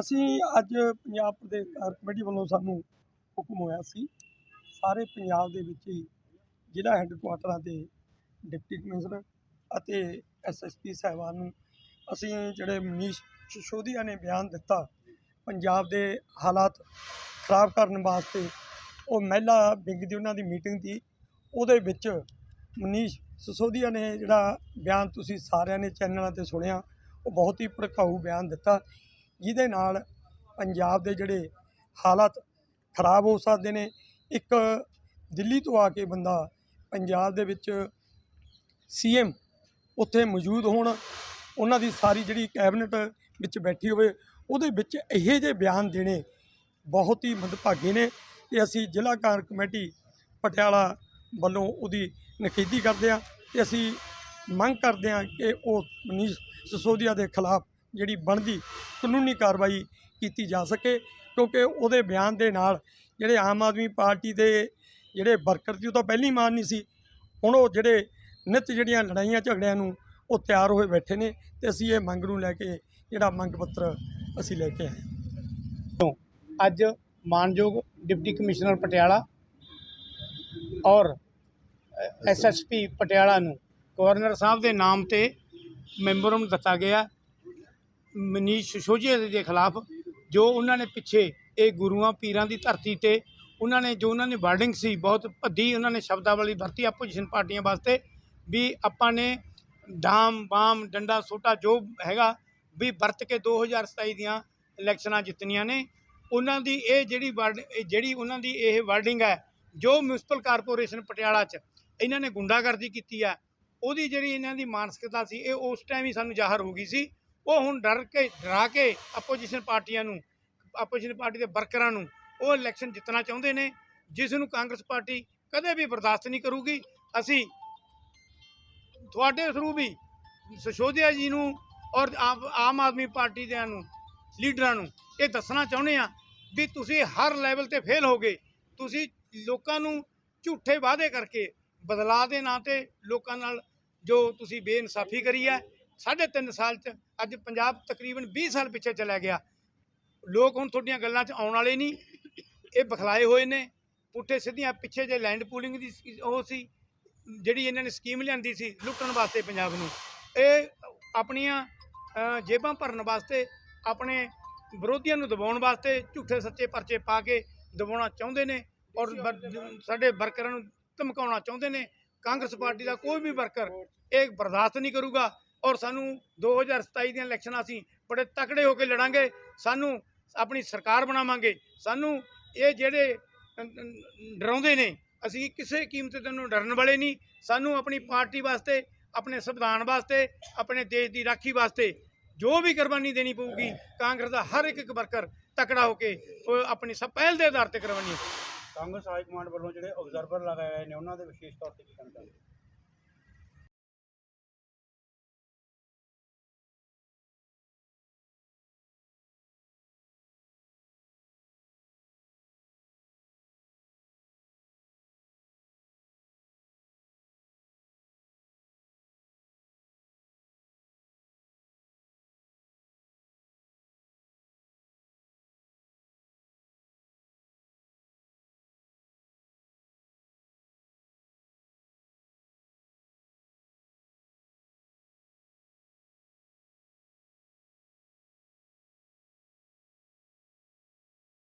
ਅਸੀਂ ਅੱਜ ਪੰਜਾਬ ਪ੍ਰਦੇਸ਼ ਕਾਰਜ ਕਮੇਟੀ ਵੱਲੋਂ ਸਾਨੂੰ ਹੁਕਮ ਹੋਇਆ ਸੀ, ਸਾਰੇ ਪੰਜਾਬ ਦੇ ਵਿੱਚ ਹੀ ਜ਼ਿਲ੍ਹਾ ਹੈੱਡਕੁਆਟਰਾਂ ਦੇ ਡਿਪਟੀ ਕਮਿਸ਼ਨਰ ਅਤੇ ਐਸਐਸਪੀ ਸਾਹਿਬਾਨ ਨੂੰ ਅਸੀਂ ਜਿਹੜੇ ਮਨੀਸ਼ ਸਿਸੋਦੀਆ ਨੇ ਬਿਆਨ ਦਿੱਤਾ, ਪੰਜਾਬ ਦੇ ਹਾਲਾਤ ਖਰਾਬ ਕਰਨ ਵਾਸਤੇ ਉਹ ਮਹਿਲਾ ਵਿੰਗ ਦੀ ਉਹਨਾਂ ਦੀ ਮੀਟਿੰਗ ਦੀ, ਉਹਦੇ ਵਿੱਚ ਮਨੀਸ਼ ਸਸੋਦੀਆ ਨੇ ਜਿਹੜਾ ਬਿਆਨ ਤੁਸੀਂ ਸਾਰਿਆਂ ਨੇ ਚੈਨਲਾਂ ਤੇ ਸੁਣਿਆ, ਉਹ ਬਹੁਤ ਹੀ ਭੜਕਾਊ ਬਿਆਨ ਦਿੱਤਾ। ਜਿਹਦੇ ਨਾਲ ਪੰਜਾਬ ਦੇ ਜਿਹੜੇ ਹਾਲਾਤ ਖਰਾਬ ਹੋ ਸਕਦੇ ਨੇ, ਇੱਕ ਦਿੱਲੀ ਤੋਂ ਆ ਕੇ ਬੰਦਾ ਪੰਜਾਬ ਦੇ ਵਿੱਚ ਸੀਐਮ ਉੱਥੇ ਮੌਜੂਦ ਹੋਣ, ਉਹਨਾਂ ਦੀ ਸਾਰੀ ਜਿਹੜੀ ਕੈਬਨਿਟ ਵਿੱਚ ਬੈਠੀ ਹੋਵੇ, ਉਹਦੇ ਵਿੱਚ ਇਹੋ ਜਿਹੇ ਬਿਆਨ ਦੇਣੇ ਬਹੁਤ ਹੀ ਮੰਦਭਾਗੇ ਨੇ। ਤੇ ਅਸੀਂ ਜ਼ਿਲ੍ਹਾ ਕਾਰ ਕਮੇਟੀ ਪਟਿਆਲਾ ਵੱਲੋਂ ਉਹਦੀ ਨਖੇਦੀ ਕਰਦੇ ਹਾਂ ਤੇ ਅਸੀਂ ਮੰਗ ਕਰਦੇ ਹਾਂ ਕਿ ਉਹ ਮਨੀਸ਼ ਸਿਸੋਦੀਆ ਦੇ ਖਿਲਾਫ ਜਿਹੜੀ ਬਣਦੀ, ਕਾਨੂੰਨੀ ਕਾਰਵਾਈ ਕੀਤੀ ਜਾ ਸਕੇ, ਕਿਉਂਕਿ ਉਹਦੇ ਬਿਆਨ ਦੇ ਨਾਲ ਜਿਹੜੇ ਆਮ ਆਦਮੀ ਪਾਰਟੀ ਦੇ ਜਿਹੜੇ ਵਰਕਰ ਸੀ, ਉਹ ਤਾਂ ਪਹਿਲੀ ਮਾਨ ਨਹੀਂ ਸੀ। ਹੁਣ ਉਹ ਜਿਹੜੇ ਨਿੱਤ ਜਿਹੜੀਆਂ ਲੜਾਈਆਂ, ਝਗੜਿਆਂ ਨੂੰ ਉਹ ਤਿਆਰ ਹੋਏ ਬੈਠੇ ਨੇ ਤੇ ਅਸੀਂ ਇਹ ਮੰਗ ਨੂੰ ਲੈ ਕੇ ਜਿਹੜਾ ਮੰਗ ਪੱਤਰ ਅਸੀਂ ਲੈ ਕੇ ਆਏ ਅੱਜ ਮਾਨਯੋਗ ਡਿਪਟੀ ਕਮਿਸ਼ਨਰ ਪਟਿਆਲਾ ਔਰ ਐਸਐਸਪੀ ਪਟਿਆਲਾ ਨੂੰ ਗਵਰਨਰ ਸਾਹਿਬ ਦੇ ਨਾਮ ਤੇ ਮੈਮੋਰਮ ਦਿੱਤਾ ਗਿਆ। ਮਨੀਸ਼ ਸਿਸੋਦੀਆ ਦੇ ਖਿਲਾਫ ਜੋ ਉਹਨਾਂ ਨੇ ਪਿੱਛੇ ਇਹ ਗੁਰੂਆਂ ਪੀਰਾਂ ਦੀ ਧਰਤੀ ਤੇ ਉਹਨਾਂ ਨੇ ਜੋ ਉਹਨਾਂ ਨੇ ਵਰਡਿੰਗ ਸੀ, ਬਹੁਤ ਭੱਦੀ ਉਹਨਾਂ ਨੇ ਸ਼ਬਦਾਵਲੀ ਵਰਤੀ ਆਪੋਜੀਸ਼ਨ ਪਾਰਟੀਆਂ ਵਾਸਤੇ ਵੀ ਆਪਾਂ ਨੇ ਡਾਮ, ਬਾਮ, ਡੰਡਾ ਸੋਟਾ ਜੋ ਹੈਗਾ ਵੀ ਵਰਤ ਕੇ 2027 ਦੀਆਂ ਇਲੈਕਸ਼ਨਾਂ ਜਿੱਤਣੀਆਂ ਨੇ। ਉਹਨਾਂ ਦੀ ਇਹ ਜਿਹੜੀ ਵਰਡ ਇਹ ਜਿਹੜੀ ਉਹਨਾਂ ਦੀ ਇਹ ਵਰਡਿੰਗ ਹੈ, ਜੋ ਮਿਊਨਿਸਪਲ ਕਾਰਪੋਰੇਸ਼ਨ ਪਟਿਆਲਾ 'ਚ ਇਹਨਾਂ ਨੇ ਗੁੰਡਾਗਰਦੀ ਕੀਤੀ ਹੈ, ਉਹਦੀ ਜਿਹੜੀ ਇਹਨਾਂ ਦੀ ਮਾਨਸਿਕਤਾ ਸੀ, ਇਹ ਉਸ ਟਾਈਮ ਹੀ ਸਾਨੂੰ ਜ਼ਾਹਰ ਹੋ ਗਈ ਸੀ। ਉਹ ਹੁਣ ਡਰ ਕੇ, ਡਰਾ ਕੇ ਆਪੋਜੀਸ਼ਨ ਪਾਰਟੀਆਂ ਨੂੰ, ਆਪੋਜੀਸ਼ਨ ਪਾਰਟੀ ਦੇ ਵਰਕਰਾਂ ਨੂੰ ਉਹ ਇਲੈਕਸ਼ਨ ਜਿੱਤਣਾ ਚਾਹੁੰਦੇ ਨੇ, ਜਿਸ ਨੂੰ ਕਾਂਗਰਸ ਪਾਰਟੀ ਕਦੇ ਵੀ ਬਰਦਾਸ਼ਤ ਨਹੀਂ ਕਰੂਗੀ। ਅਸੀਂ ਤੁਹਾਡੇ ਥਰੂ ਵੀ ਸਿਸੋਦੀਆ ਜੀ ਨੂੰ ਔਰ ਆਮ ਆਦਮੀ ਪਾਰਟੀ ਦਿਆਂ ਨੂੰ, ਲੀਡਰਾਂ ਨੂੰ ਇਹ ਦੱਸਣਾ ਚਾਹੁੰਦੇ ਆ ਵੀ ਤੁਸੀਂ ਹਰ ਲੈਵਲ ਤੇ ਫੇਲ ਹੋ ਗਏ ਤੁਸੀਂ ਲੋਕਾਂ ਨੂੰ ਝੂਠੇ ਵਾਅਦੇ ਕਰਕੇ ਬਦਲਾਅ ਦੇ ਨਾਂ ਤੇ ਲੋਕਾਂ ਨਾਲ ਜੋ ਤੁਸੀਂ ਬੇਇਨਸਾਫੀ ਕਰੀ ਹੈ ਸਾਢੇ ਤਿੰਨ ਸਾਲ ਚ ਅੱਜ ਪੰਜਾਬ ਤਕਰੀਬਨ 20 ਸਾਲ ਪਿੱਛੇ ਚਲਾ ਗਿਆ। ਲੋਕ ਹੁਣ ਤੁਹਾਡੀਆਂ ਗੱਲਾਂ 'ਚ ਆਉਣ ਵਾਲੇ ਨਹੀਂ। ਇਹ ਬਖਲਾਏ ਹੋਏ ਨੇ। ਪੁੱਠੇ ਸਿੱਧੀਆਂ ਪਿੱਛੇ ਜੇ ਲੈਂਡ ਪੂਲਿੰਗ ਦੀ ਉਹ ਸੀ ਜਿਹੜੀ ਇਹਨਾਂ ਨੇ ਸਕੀਮ ਲਿਆਂਦੀ ਸੀ ਲੁੱਟਣ ਵਾਸਤੇ ਪੰਜਾਬ ਨੂੰ। ਇਹ ਆਪਣੀਆਂ ਜੇਬਾਂ ਭਰਨ ਵਾਸਤੇ ਆਪਣੇ ਵਿਰੋਧੀਆਂ ਨੂੰ ਦਬਾਉਣ ਵਾਸਤੇ ਝੂਠੇ ਸੱਚੇ ਪਰਚੇ ਪਾ ਕੇ ਦਬਾਉਣਾ ਚਾਹੁੰਦੇ ਨੇ ਔਰ ਸਾਡੇ ਵਰਕਰਾਂ ਨੂੰ ਧਮਕਾਉਣਾ ਚਾਹੁੰਦੇ ਨੇ। ਕਾਂਗਰਸ ਪਾਰਟੀ ਦਾ ਕੋਈ ਵੀ ਵਰਕਰ ਇਹ ਬਰਦਾਸ਼ਤ ਨਹੀਂ ਕਰੂਗਾ। ਔਰ ਸਾਨੂੰ 2027 ਦੀਆਂ ਇਲੈਕਸ਼ਨਾਂ ਅਸੀਂ ਬੜੇ ਤਕੜੇ ਹੋ ਕੇ ਲੜਾਂਗੇ। ਸਾਨੂੰ ਆਪਣੀ ਸਰਕਾਰ ਬਣਾਵਾਂਗੇ। ਸਾਨੂੰ ਇਹ ਜਿਹੜੇ ਡਰਾਉਂਦੇ ਨੇ, ਅਸੀਂ ਕਿਸੇ ਕੀਮਤ ਤੇ ਨੂੰ ਡਰਨ ਵਾਲੇ ਨਹੀਂ। ਸਾਨੂੰ ਆਪਣੀ ਪਾਰਟੀ ਵਾਸਤੇ, ਆਪਣੇ ਸੰਵਿਧਾਨ ਵਾਸਤੇ, ਆਪਣੇ ਦੇਸ਼ ਦੀ ਰਾਖੀ ਵਾਸਤੇ ਜੋ ਵੀ ਕੁਰਬਾਨੀ ਦੇਣੀ ਪਊਗੀ, ਕਾਂਗਰਸ ਦਾ ਹਰ ਇੱਕ ਇੱਕ ਵਰਕਰ ਤਕੜਾ ਹੋ ਕੇ ਉਹ ਆਪਣੀ ਸਭ ਪਹਿਲ ਦੇ ਆਧਾਰ ਤੇ ਕਰਵਾਉਣੀ ਕਾਂਗਰਸ ਹਾਈ ਕਮਾਂਡ ਵੱਲੋਂ ਜਿਹੜੇ ਆਬਜ਼ਰਵਰ ਲਗਾਏ ਗਏ ਨੇ, ਉਹਨਾਂ ਦੇ ਵਿਸ਼ੇਸ਼ ਤੌਰ ਤੇ ਕੀ ਕਹਿਣਾ ਚਾਹੁੰਦੇ